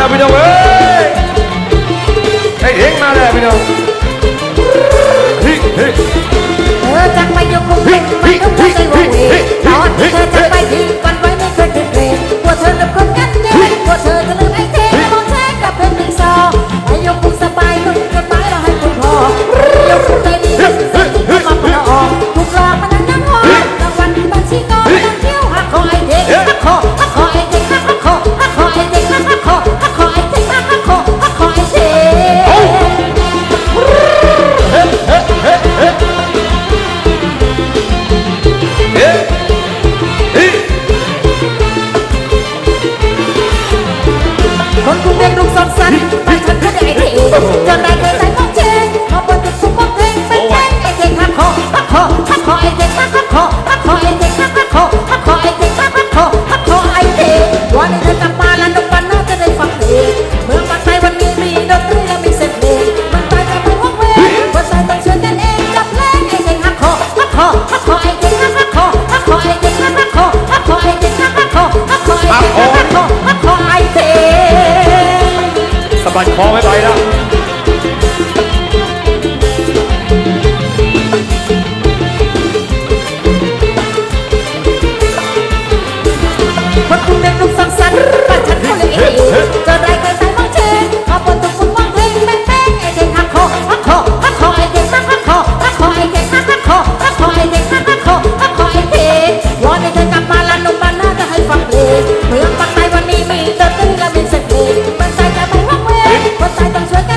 up. We don't สบัดคอไม่ไปแล้ว tan.